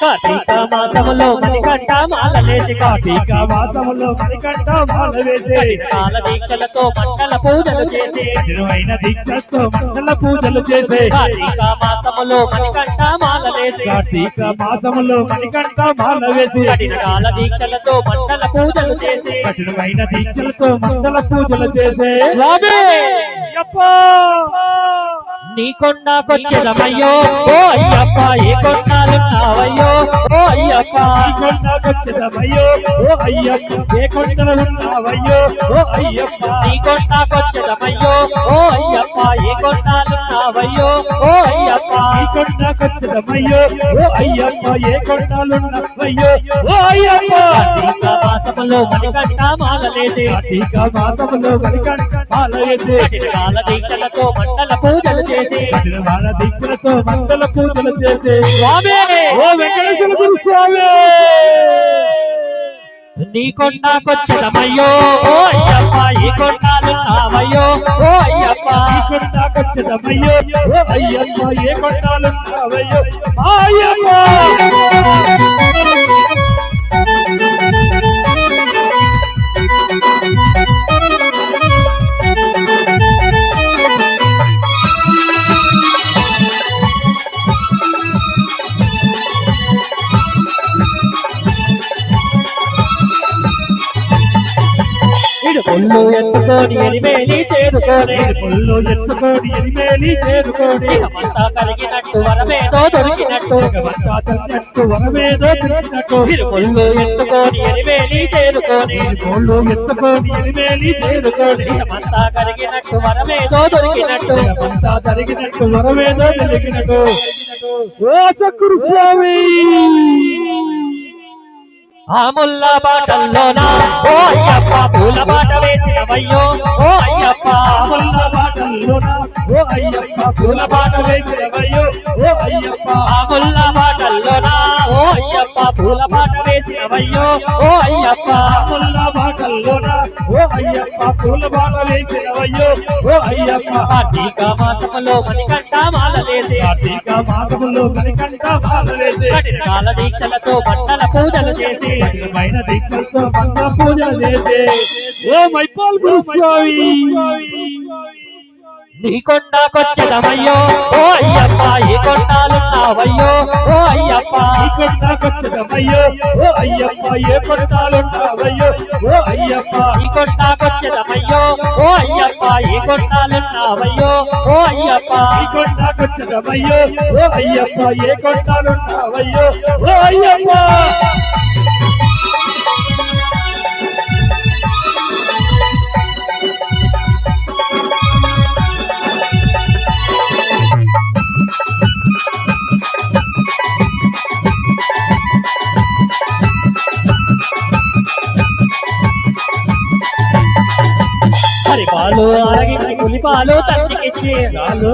కార్తీక మాసములో మణికంఠ మాలలేసి కార్తీక మాసములో మణికంఠ కాల దీక్షలతో మండల పూజలు చేసి. కఠినమైన మండల పూజలు చేసే. కార్తీక మాసములో మణికంఠ మాలలేసి కార్తీక మాసములో మణికంఠ కఠిన కాల దీక్షలతో మండల పూజలు చేసి. కఠినమైన దీక్షలతో మండల పూజలు చేసే. అయ్యప్ప! నీ కొండకొచ్చెదమయ్యో ఓ అయ్యప్ప ఏ కొండాలున్నావయ్యో ఓ అయ్యప్ప. కొండకొచ్చెదమయ్యో ఓ అయ్యప్ప ఏ కొండలు ఉన్నావయ్యో ఓ అయ్యప్ప. నీ కొండకొచ్చెదమయ్యో ఓ అయ్యప్ప ఏ కొండాలున్నావయ్యో ఓ అయ్యప్ప ఈ ఓ అయ్యప్ప ఏ కొండలున్నావయ్యో ఓ అయ్యప్ప. కార్తీక మాసములో మణికంఠ మాలలేసి కార్తీక మాసములో మణికంఠ మాల వేసి కఠిన కాల దీక్షలతో మండల పూజలు చేసి కఠినమైన దీక్షలతో మండల పూజలు చేసే. స్వామి! ఓ వెంకటేశ్వర గురు స్వామి నీ ఓ అయ్యప్ప ఏ కొండాలున్నావయ్యో ఓ అయ్యప్ప. ఈ ఓ అయ్యప్ప ఏ కొండలున్నావయ్యో అయ్యప్ప ముళ్ళు ఎత్తుకొని ఎలిమేలి చేరుకోని పొల్లో ఎత్తుకోడి ఎనిమేలి చేరుకోడి. ఇకమంతా కలిగినట్టు వరమేదో దొరికినట్టు. భగవంతా తన్నట్టు వరమేదో తిరిగినట్టు ఇరు ముళ్ళు ఎత్తుకొని ఎలిమేలి చేరుకోని పొల్లో ఎత్తుకోడి ఎనిమేలి చేరుకోడి. ఇకమంతా కలిగినట్టు వరమేదో దొరికినట్టు. భగవంతా జరిగినట్టు వరమేదో జరిగినట్టు ఓ సక్కురు స్వామి ఆ ముల్ల బాటల్లోనా ఓ అయ్యప్ప పూల బాట వేసినవయ్యో ఓ అయ్యప్ప ముల్ల బాటల్లోన ఓ అయ్యప్ప పూల బాట వేసినవయ్యో ఓ అయ్యప్ప ఆ ముల్ల బాటల్లోనా ఓ అయ్యప్ప పూల బాట వేసినవయ్యో ఓ అయ్యప్ప ముల్ల బాటల్లోన ఓ అయ్యప్ప పూల బాట వేసినవయ్యో ఓ అయ్యప్ప కార్తీక మాసములో మణికంఠ కార్తీక మాసములో వేసి దీక్షలతో పూజలు చేసి కఠినమైన దీక్షలతో ఓ మైపాల్ నీ కొండకొచ్చదమయ్యో ఓ అయ్యప్ప ఈ కొండాలున్నావయ్యో ఓ అయ్యప్ప. కొండకొచ్చదమయ్యో ఓ అయ్యప్ప ఏ కొండాలుంటావయ్యో ఓ అయ్యప్ప. ఈ కొండకొచ్చెదమయ్యో ఓ అయ్యప్ప ఈ కొండాలున్నావయ్యో ఓ అయ్యప్ప. ఈ కొండకొచ్చదమయ్యో ఓ అయ్యప్ప ఏ కొండాలుంటావయ్యో ఓ అయ్యప్ప. హరిపాలు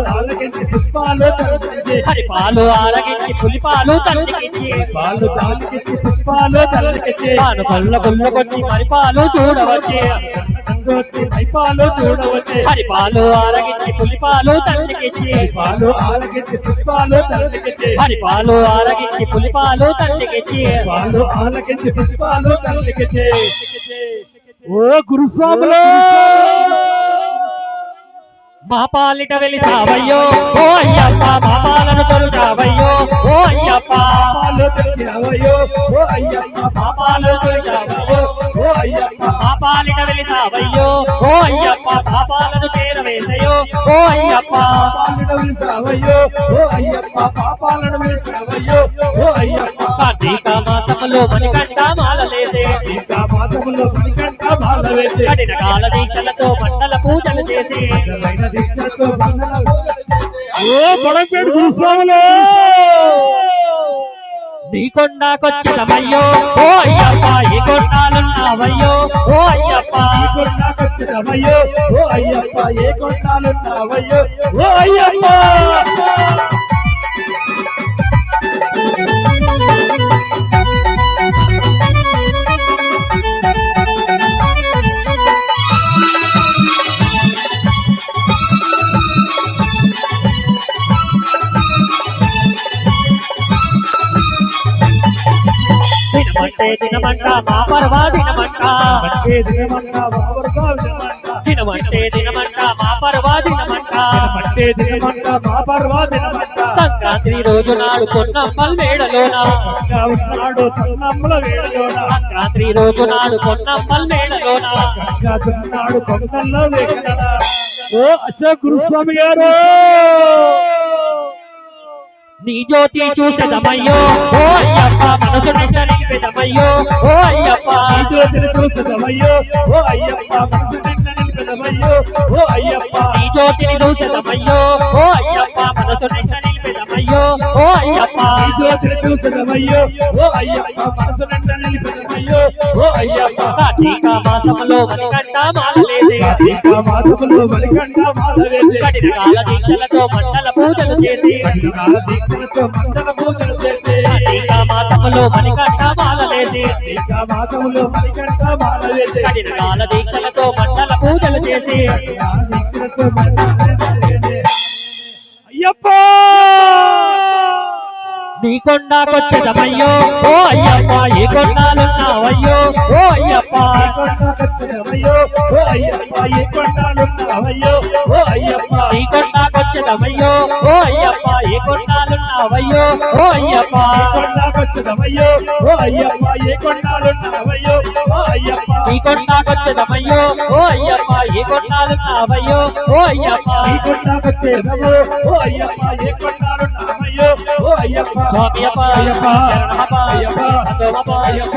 ఆరగించి పులిపాలు హరిపాలు ఆరగించి పులిపాలు పాలు పుష్పాలు మరిపాలు చూడవచ్చి. వచ్చి మైపాలు చూడవచ్చే హరిపాలు ఆరగించి పులిపాలు పాలు పుష్పాలు హరిపాలు ఆరగించి పులిపాలు తండ్రికిచ్చి పాలు పుష్పాలు తలకించి ఓ గురుస్వాములు! మా పాలిట వెలిసావయ్యో ఓ అయ్యప్ప మా పాలను తొలుగావయ్యో ఓ అయ్యప్ప పాలు తెచ్చినవయ్యో ఓ అయ్యప్ప పాపాలు తొలగావయ్యో ఓ అయ్యప్ప మా పాలిట వెలిసావయ్యో ఓ అయ్యప్ప ఓ అయ్యప్ప పాపాలను విలిసావయ్యో ఓ అయ్యప్ప పాపాలను విలిసావయ్యో ఓ అయ్యప్ప కార్తీక మాసములో మణికంఠ మాలలేసే ఇంకా మాసములో మణికంఠ బాల వేసి. కఠిన కాల దీక్షలతో మండల పూజలు చేసి. ఓ బడంపేట గురుస్వాములు! నీ కొండకొచ్చినవయ్యో ఓ అయ్యప్ప ఈ కొండాలున్నావయ్యో ఓ అయ్యప్ప. ఈ కొండకొచ్చినవయ్యో ఓ అయ్యప్ప ఏ కొండాలున్నావయ్యో ఓ అయ్యప్ప. దినమంటే దినమంట. మా పర్వా దినమంట. అంటే దినమంట దినమంట. మా పర్వా దినమంట. అంటే సంక్రాంతి రోజు నాడు కొన్నమ్మల్ మేడలోన సంక్రాంతి రోజు నాడు కొన్నమ్మల్ మేడలోన ఓ అశోక్ గురుస్వామి గారు! నీ జ్యోతి చూసెదమయ్యో. ఓ అయ్యప్ప మనసు నింపెదమయ్యో. ఓ అయ్యప్ప ఈ జ్యోతిని చూసదమయ్యో. ఓ అయ్యప్ప మనసు నిండా ఓ అయ్యప్ప నీ జ్యోతిని చూసెదమయ్యో. ఓ అయ్యప్ప మనసు నింపెదమయ్యో ఓ అయ్యప్ప జ్యోతిని ఓ అయ్యప్ప మనసు నిండా నిలిపెదమయ్యో ఓ అయ్యప్ప. కార్తీక మాసములో మణికంఠ మాలలేసి కార్తీక మాసములో మణికంఠ మాల వేసి. కఠిన కాల దీక్షలతో మండల పూజలు చేసి. కఠినాల దీక్షలతో మండల పూజలు చేసి. కార్తీక మాసములో మణికంఠ మాలలేసి కార్తీక మాసములో మణికంఠ మాల వేసి. కఠిన కాల దీక్షలతో మండల పూజలు చేసి. కఠినాల దీక్షలతో మండల పూజలు చేసి అయ్యప్ప! నీ కొండాకొచ్చదమయ్యో ఓ అయ్యప్ప కొండాలు కొండాలున్నావయ్యో ఓ అయ్యప్ప. కొండకొచ్చదమయ్యో ఓ అయ్యప్ప ఏ కొండాలున్నావయ్యో ఓ అయ్యప్ప నీ కొండకొచ్చదమయ్యో ఓ అయ్యప్ప. ఏ కొండాలున్నావయ్యో ఓ అయ్యప్ప. కొండకొచ్చదమయ్యో ఓ అయ్యప్ప ఏ కొండాలున్నావయ్యో ఓ అయ్యప్ప నీ కొండకొచ్చదమయ్యో ఓ అయ్యప్ప. ఏ కొండాలున్నావయ్యో ఓ అయ్యప్ప. ఈ కొండకొచ్చేదము ఓ అయ్యప్ప. ఏ కొండాలున్నావయ్యో ఓ అయ్యప్ప. స్వామియప్ప అయ్యప్ప శరణమప్ప. అయ్యప్ప. అదోమప్ప అయ్యప్ప.